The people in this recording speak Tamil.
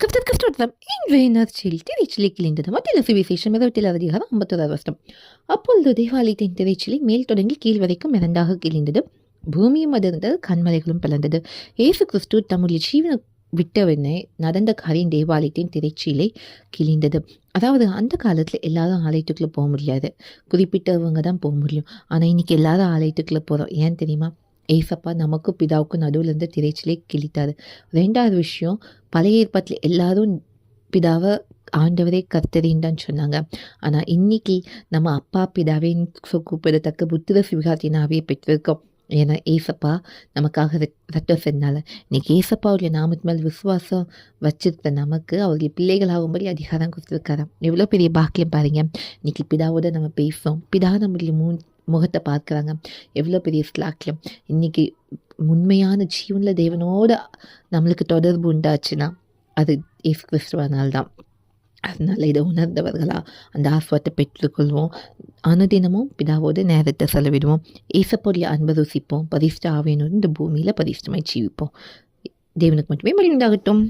கவிதத் கவிதோத்லம் இன்றைய திரைச்சிலை கிழிந்தது மத்திய சுவிசேஷம் இருபத்தில் அதிகாரம் ஐம்பத்தோராவது வருஷம் அப்பொழுது தேவாலயத்தின் திரைச்சிலை மேல் தொடங்கி கீழ் வரைக்கும் இரண்டாக கிழிந்தது பூமியும் அதிர்ந்தது கண்மலைகளும் பிளந்தது இயேசு கிறிஸ்து தம்முடைய ஜீவன விட்டவனே நடந்த காரியம் தேவாலயத்தின் திரைச்சீலை கிழிந்தது அதாவது அந்த காலத்தில் எல்லாரும் ஆலயத்துக்குள்ளே போக முடியாது குறிப்பிட்டவங்க தான் போக முடியும் ஆனால் இன்னைக்கு எல்லாரும் ஆலயத்துக்குள்ளே போகிறோம் ஏன் தெரியுமா ஏசப்பா நமக்கும் பிதாவுக்கும் நடுவில் இருந்து திரைச்சிலே கிழித்தார். ரெண்டாவது விஷயம் பழைய ஏற்பாட்டில் எல்லாரும் பிதாவை ஆண்டவரே கர்த்தரின்னு சொன்னாங்க. ஆனால் இன்னைக்கு நம்ம அப்பா பிதாவின் கூப்பிடத்தக்க புத்திர சிவகாத்தினாவே பெற்றிருக்கோம். ஏன்னா ஏசப்பா நமக்காக ரத்தம் சென்னால இன்னைக்கு ஏசப்பாவுடைய நாமத்து மேல் விசுவாசம் வச்சிருக்க நமக்கு அவருடைய பிள்ளைகளாகும்படி அதிகாரம் கொடுத்துருக்காராம். எவ்வளோ பெரிய பாக்கியம் பாருங்க. இன்னைக்கு பிதாவோட நம்ம பேசுகிறோம் பிதா நம்முடைய மூணு முகத்தை பார்க்குறாங்க. எவ்வளோ பெரிய ஸ்லாக்கியம் இன்றைக்கி உண்மையான ஜீவனில் தேவனோட நம்மளுக்கு தொடர்பு உண்டாச்சுன்னா அது இயேசு கிறிஸ்துவனால் தான். அதனால் இதை உணர்ந்தவர்களா அந்த ஆஸ்வாத்தை பெற்றுக்கொள்வோம். அனுதினமும் பிதாவோடு நேரத்தை செலவிடுவோம். ஏசப்பொருளை அன்பை ருசிப்போம். பரிஷ்ட ஆவியனோடு இந்த பூமியில் பரிஷ்டமாய் ஜீவிப்போம். தேவனுக்கு மட்டுமே மகிழ்ந்தாகட்டும்